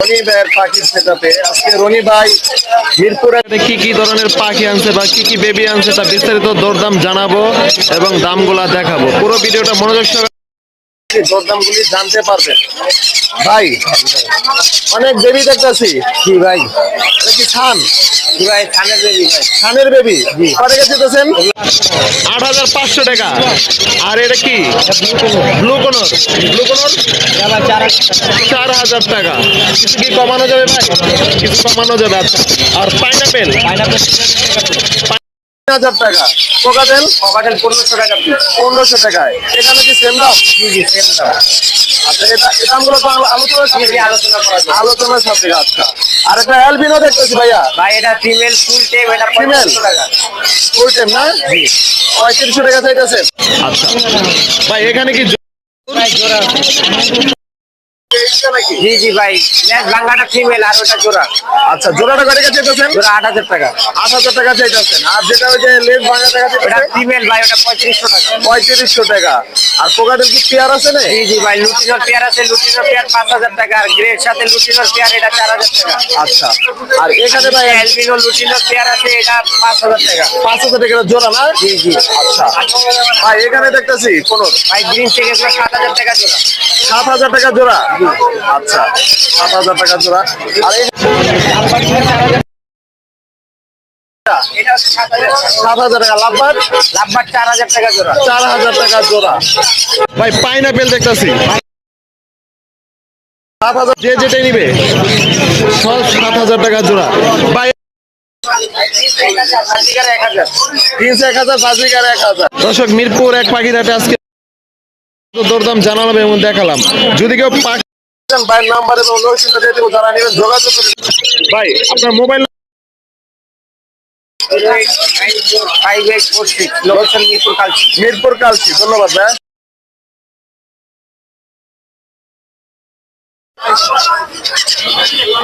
রনি পাখির আজকে রনি ভাই কি কি ধরনের পাখি আনছে বা কি কি বেবি আনছে তা বিস্তারিত দরদাম জানাব এবং দেখাবো। পুরো ভিডিওটা মনোযোগ সহকারে দরদামগুলি জানতে পারবেন। ভাই। অনেক বেবি দেখতেছি। জি ভাই? কি ছান? ভাই? থানের বেবি ছানের বেবি কত গেছে দিতেছেন? আট হাজার পাঁচশো টাকা। আর এটা কি? ব্লু কোনর ব্লু কোনর চার হাজার টাকা। কিছু কি কমানো যাবে ভাই? কিছু কমানো যাবে। আচ্ছা আর পাইনাপেল পাইনাপেল হাজার টাকা। কোকাটেল পনেরোশো টাকা পনেরোশো টাকায়। এখানে কি সেম দাম? জি জি সেম দাম। আচ্ছা এটা দামগুলো তো আলোচনা আলোচনা করা আচ্ছা। আর একটা অ্যালবিনো দেখতেছি ভাইয়া। ভাই এটা ফিমেল ফুল টেম এটা Female? টাকা। ফুল টাইম না? পঁয়ত্রিশশো টাকা চাইতেছেন। আচ্ছা। ভাই এখানে কি জোড়া জি জি ভাই। বাংলাটা ফিমেল আর ওটা জোড়া। আচ্ছা জোড়াটা কত টাকা চাইতেছেন? জোড়া আট হাজার টাকা। আট হাজার টাকা চাইতেছেন। আর যেটা ওই যে লেস ভাঙা টাকা ওটা ফিমেল ভাই ওটা পঁয়ত্রিশশো টাকা। পঁয়ত্রিশশো টাকা। আর কোকাটেল কি পেয়ার আছে না? জি জি ভাই লুটিনোর পেয়ার আছে লুটিনোর পেয়ার পাঁচ হাজার টাকা। আর গ্রের সাথে লুটিনোর পেয়ার এটা চার হাজার টাকা। আচ্ছা। আর এখানে ভাই অ্যালবিনো লুটিনোর পেয়ার আছে এটা পাঁচ হাজার টাকা। পাঁচ হাজার টাকা জোড়া না? জি জি। আচ্ছা। ভাই এখানে দেখতেছি কোন ভাই গ্রিন চেক এগুলো সাত হাজার টাকা জোড়া। সাত হাজার টাকা জোড়া। আচ্ছা সাত হাজার টাকা জোড়া। আর এই সাত হাজার টাকা। সাত হাজার টাকা লাভবার? লাভবার চার হাজার টাকা জোড়া। চার হাজার টাকা জোড়া। ভাই পাইনাপেল দেখতাছি। সাত হাজার যে যেটাই নিবে সব সাত হাজার টাকা জোড়া। ভাই এক হাজার তিনশো এক হাজার বাজিকার এক হাজার। দর্শক মিরপুর এক পাখিটাতে আজকে দরদাম জানালাম এবং দেখালাম। যদি কেউ পাখি ভাইয়ের নাম্বার এবং লোকেশনটা দিয়ে দেবো যারা নেবেন যোগাযোগ করুন ভাই আপনার mobile five eight four six Mirpur Kalshi. Mirpur Kalshi ধন্যবাদ ভাই।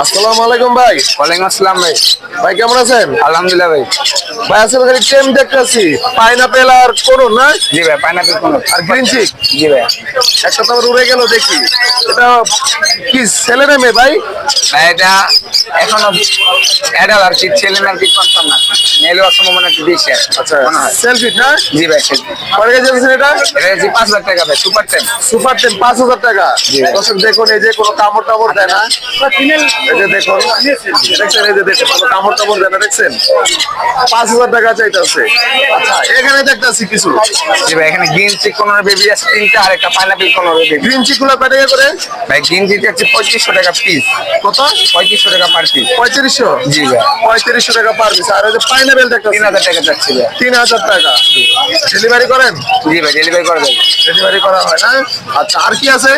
আসসালামু আলাইকুম ভাই। ওয়ালাইকুম আসসালাম ভাই। ভাই কেমন আছেন? আলহামদুলিল্লাহ ভাই। ভাই আসলে খালি টেম দেখতেছি। পাইনাপেল আর করুন না? জি ভাই পাইনাপেল করুন আর গ্রিন চিক জি ভাই। একটা তো উড়ে গেল দেখি। এটা কি ছেলে না মেয়ে ভাই? ভাই এটা এখনও অ্যাডাল আর কি ছেলে না কি কনফার্ম না মেলে সম্ভাবনা একটু বেশি আছে আচ্ছা। সেলফি না জি ভাই কত কেজি আছে এটা? টাকা ভাই সুপার টেন সুপার টেন পাঁচ হাজার টাকা। দর্শক দেখুন এই যে কোনো কামড় টামড় দেয় না। এই যে দেখুন দেখছেন এই যে দেখুন কোনো কামড় টামড় দেয় না দেখছেন? পাঁচ হাজার টাকা চাইতেছে। আচ্ছা। এখানে দেখতেছি কিছু। জি ভাই এখানে গ্রিন চিক কোনোর বেবি আছে তিনটা আর একটা পাইনাপেল কোনোর বেবি গ্রিন চিকুলা কত টাকা করে? ভাই গ্রিন চিক হচ্ছে পঁয়ত্রিশশো টাকা পিস কত? পঁয়ত্রিশশো টাকা পার পিস পঁয়ত্রিশশো? জি ভাই। পঁয়ত্রিশশো টাকা পার পিস আর ওই যে পাইনাপেল দেখতেছি তিন হাজার টাকা যাচ্ছে ভাই। তিন হাজার টাকা। ডেলিভারি করেন? জি ভাই ডেলিভারি করে দেবে। ডেলিভারি করা হয় না? আচ্ছা আর কি আছে?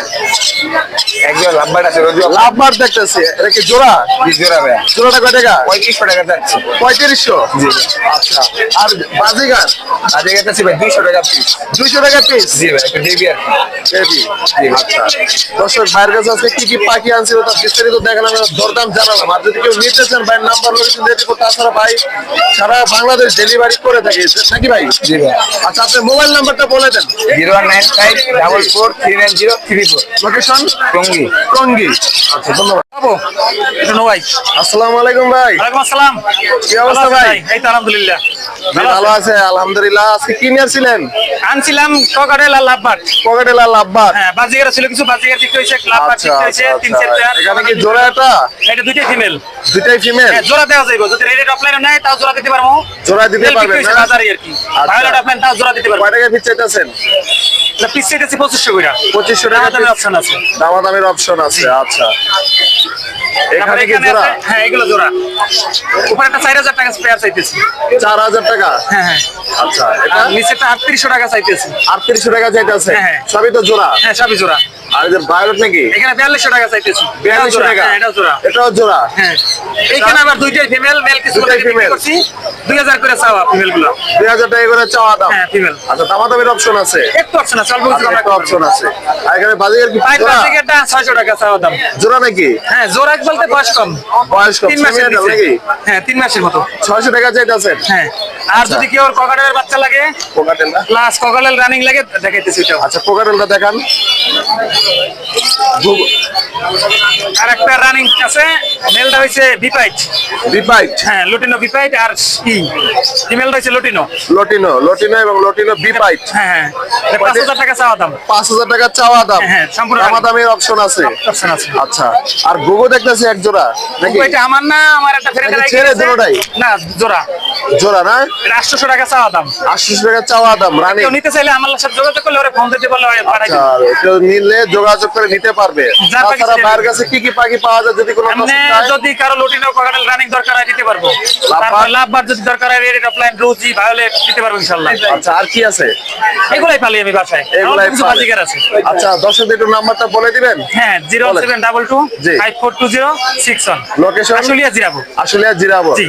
একজন লাভবার আছে লাভবার দেখতেছি। এটা কি জোড়া? জি জোড়া ভাই। জোড়াটা কয় টাকা? পঁয়ত্রিশশো টাকা যাচ্ছে পঁয়ত্রিশশো? জি আচ্ছা আর বাজিগার? আজকে যাচ্ছে ভাই দুইশো টাকা পিস দুইশো টাকা পিস জি ভাই একটা দেবি আর কি। আচ্ছা। দর্শক ভাইয়ের কাছে আজকে কি কি পাখি আনছিল তার বিস্তারিত দেখালাম দরদাম জানালাম। আর যদি কেউ নিতে চান ভাই নাম্বার লোকেশন দিয়ে দেবো তাছাড়া ভাই সারা বাংলাদেশ ডেলিভারি করে থাকে নাকি ভাই? জি ভাই। আচ্ছা আপনার মোবাইল নাম্বারটা বলে দেন। Zero nine five double four three nine zero three four. Location Tongi. Tongi. আচ্ছা ধন্যবাদ। আলহামদুলিল্লাহ। আজকে কি হ্যাঁ বাজিগার ছিল কিছু বাজিগার দিতে হয়েছে লাভবার আচ্ছা হয়েছে আচ্ছা তিন আচ্ছা। এখানে কি জোড়া এটা? এটা দুইটাই ফিমেল দুইটাই ফিমেল হ্যাঁ জোড়া দেওয়া যাইব। যদি রেডি অফলাইনে নাই তাও জোড়া দিতে পারব। জোড়া দিতে পারবেন? বাজারে আর কি। অফলাইন তাও জোড়া দিতে পারব। কয় টাকা পিস চাইতেছেন? এটা পিস চাইতেছি পঁচিশশো করে পঁচিশশো টাকা দামের অপশন আছে। দামাদামের অপশন আছে আচ্ছা। এখানে কি জোড়া? হ্যাঁ এগুলো জোড়া। উপরে একটা চার হাজার টাকা স্পেয়ার চাইতেছি। চার হাজার টাকা? হ্যাঁ হ্যাঁ। আচ্ছা এটা? নিচেটা নিচেরটা আটত্রিশশো টাকা চাইতেছি। আটত্রিশশো টাকা চাইতেছে? হ্যাঁ, হ্যাঁ। সবই তো জোড়া? হ্যাঁ সবই জোড়া। আর এদের ভায়োলেট নাকি? এখানে বিয়াল্লিশশো টাকা চাইতেছি। বিয়াল্লিশশো টাকা। হ্যাঁ এটাও জোড়া। এটাও জোড়া। হ্যাঁ। এইখানে আবার দুইটাই ফিমেল মেল কিছু টাকা বিক্রি করছি। দুই হাজার করে চাওয়া ফিমেলগুলো। দুই হাজার টাকা করে চাওয়া দাম। হ্যাঁ ফিমেল আচ্ছা দামাদামের অপশন আছে? একটু অপশন আছে অল্প কিছু আমরা অপশন আছে। আর এখানে বাজিকার কি জোড়া? টিকেটটা ছয়শো টাকা চাওয়া দাম। জোড়া নাকি? হ্যাঁ জোর এক বলতে বয়স কম। বয়স কম তিন মাসের semi-adult নাকি? হ্যাঁ তিন মাসের মতো। ছয়শো টাকা চাইতেছেন হ্যাঁ আর যদি কেউ ককাটেলের বাচ্চা লাগে পোকাটেলটা প্লাস ককাটেল রানিং লাগে দেখাইতেছি ওটাও আচ্ছা পোকাটেলটা দেখান। আর একটা রানিং আছে মেলটা হয়েছে বিপাইট বিপাইট হ্যাঁ লুটিনো বিপাইট আর ফিমেলটা লুটিনো লটিনো লটিনো এবং লটিনো বিপাইট হ্যাঁ হ্যাঁ। পাঁচ হাজার টাকা চাওয়া দাম। পাঁচ হাজার টাকা চাওয়া দাম। হ্যাঁ, সম্পূর্ণ দামা দামের অপশন আছে। অপশন আছে। আচ্ছা আর গুগো দেখতেছি এক জোড়া নাকি? এটা আমার না আমার একটা ছেড়ে দুটোটাই? না জোড়া। জোড়া না? আটশোশো টাকা চাওয়া দাম। টাকা চাওয়া দাম রানি। নিতে চাইলে আমার সাথে যোগাযোগ করলে ওরা ফোন দিতে আচ্ছা দিবে। কেউ নিলে যোগাযোগ করে নিতে পারবে। তাছাড়া দিবে। কাছে কি কি পাখি পাওয়া যায় যদি কোনো? যদি কারও কাকাটাল রানিং দরকার হয় দিতে পারব। লাভবার? যদি দরকার হয় রেড অফলাইন রোজি ভায়োলেট দিতে পারব ইনশাল্লাহ আচ্ছা আর কি আছে? এগুলাই পালি আমি বাসায়। এগুলাই বাজিকার আছে। আচ্ছা দর্শকদের একটু নাম্বারটা বলে দিবেন? হ্যাঁ zero. Seven double two. Five four two zero six one location Ashulia Jirabo. আসলে জিরাবো। জি।